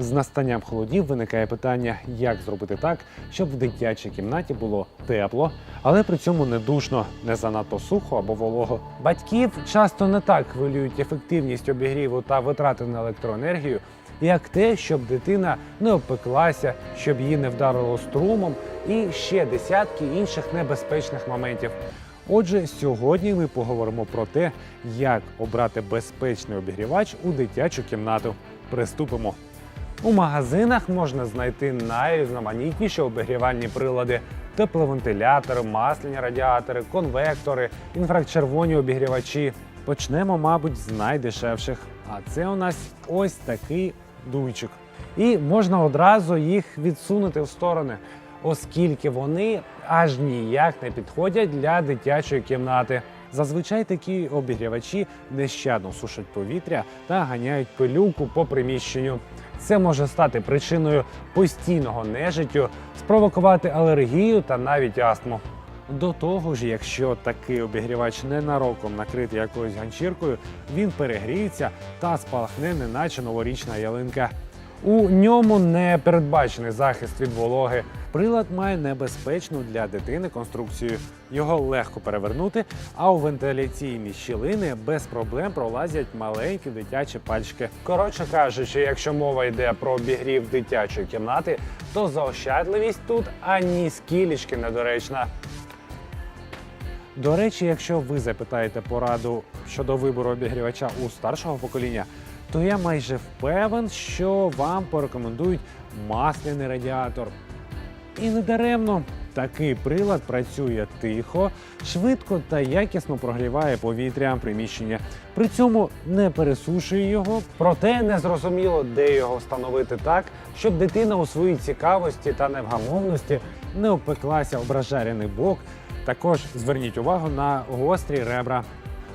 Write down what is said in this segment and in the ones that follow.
З настанням холодів виникає питання, як зробити так, щоб в дитячій кімнаті було тепло, але при цьому не душно, не занадто сухо або волого. Батьків часто не так хвилюють ефективність обігріву та витрати на електроенергію, як те, щоб дитина не обпеклася, щоб її не вдарило струмом, і ще десятки інших небезпечних моментів. Отже, сьогодні ми поговоримо про те, як обрати безпечний обігрівач у дитячу кімнату. Приступимо. У магазинах можна знайти найрізноманітніші обігрівальні прилади: тепловентилятори, масляні радіатори, конвектори, інфрачервоні обігрівачі. Почнемо, мабуть, з найдешевших. А це у нас ось такий дуйчик. І можна одразу їх відсунути в сторони, оскільки вони аж ніяк не підходять для дитячої кімнати. Зазвичай такі обігрівачі нещадно сушать повітря та ганяють пилюку по приміщенню. Це може стати причиною постійного нежиттю, спровокувати алергію та навіть астму. До того ж, якщо такий обігрівач ненароком накритий якоюсь ганчіркою, він перегріється та спалахне, неначе новорічна ялинка. У ньому не передбачений захист від вологи. Прилад має небезпечну для дитини конструкцію. Його легко перевернути, а у вентиляційні щілини без проблем пролазять маленькі дитячі пальчики. Коротше кажучи, якщо мова йде про обігрів дитячої кімнати, то заощадливість тут ані скілічки недоречна. До речі, якщо ви запитаєте пораду щодо вибору обігрівача у старшого покоління, то я майже впевнен, що вам порекомендують масляний радіатор. І не даремно такий прилад працює тихо, швидко та якісно прогріває повітря приміщення. При цьому не пересушує його, проте не зрозуміло, де його встановити так, щоб дитина у своїй цікавості та невгамовності не опеклася об розжарений бок. Також зверніть увагу на гострі ребра.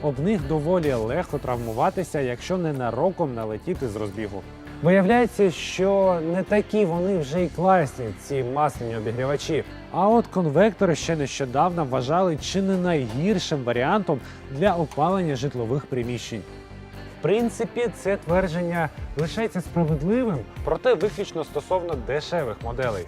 Об них доволі легко травмуватися, якщо ненароком налетіти з розбігу. Виявляється, що не такі вони вже й класні, ці масляні обігрівачі. А от конвектори ще нещодавно вважали чи не найгіршим варіантом для опалення житлових приміщень. В принципі, це твердження лишається справедливим, проте виключно стосовно дешевих моделей.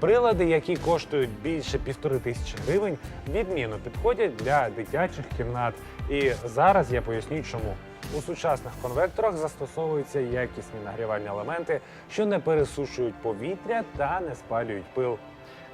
Прилади, які коштують більше півтори тисячі гривень, відмінно підходять для дитячих кімнат. І зараз я поясню, чому. У сучасних конвекторах застосовуються якісні нагрівальні елементи, що не пересушують повітря та не спалюють пил.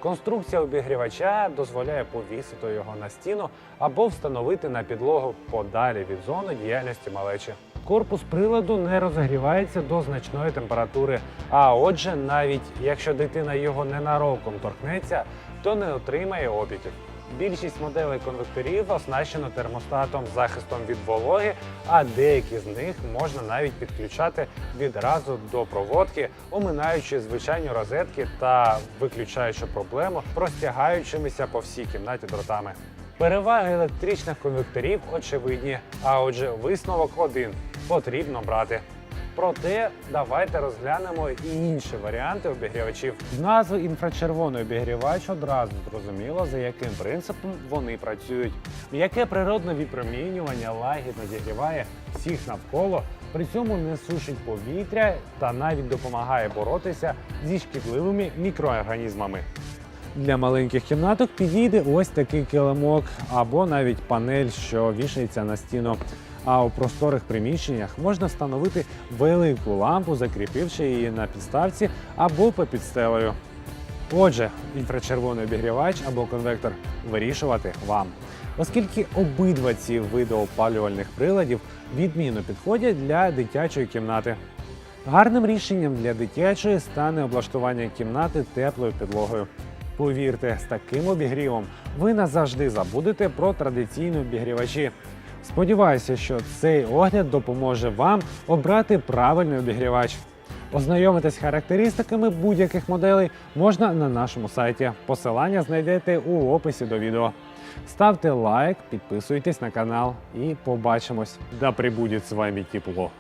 Конструкція обігрівача дозволяє повісити його на стіну або встановити на підлогу подалі від зони діяльності малечі. Корпус приладу не розігрівається до значної температури, а отже, навіть якщо дитина його ненароком торкнеться, то не отримає опіків. Більшість моделей конвекторів оснащено термостатом захистом від вологи, а деякі з них можна навіть підключати відразу до проводки, оминаючи звичайні розетки та виключаючи проблему простягаючимися по всій кімнаті дротами. Переваги електричних конвекторів очевидні, а отже, висновок один потрібно брати. Проте давайте розглянемо і інші варіанти обігрівачів. З назви інфрачервоний обігрівач одразу зрозуміло, за яким принципом вони працюють. М'яке природне випромінювання лагідно зігріває всіх навколо, при цьому не сушить повітря та навіть допомагає боротися зі шкідливими мікроорганізмами. Для маленьких кімнаток підійде ось такий килимок або навіть панель, що вішається на стіну. А у просторих приміщеннях можна встановити велику лампу, закріпивши її на підставці або по підстелею. Отже, інфрачервоний обігрівач або конвектор вирішувати вам. Оскільки обидва ці види опалювальних приладів відмінно підходять для дитячої кімнати. Гарним рішенням для дитячої стане облаштування кімнати теплою підлогою. Повірте, з таким обігрівом ви назавжди забудете про традиційні обігрівачі. Сподіваюся, що цей огляд допоможе вам обрати правильний обігрівач. Ознайомитись з характеристиками будь-яких моделей можна на нашому сайті. Посилання знайдете у описі до відео. Ставте лайк, підписуйтесь на канал і побачимось. Да прибудет з вами тепло!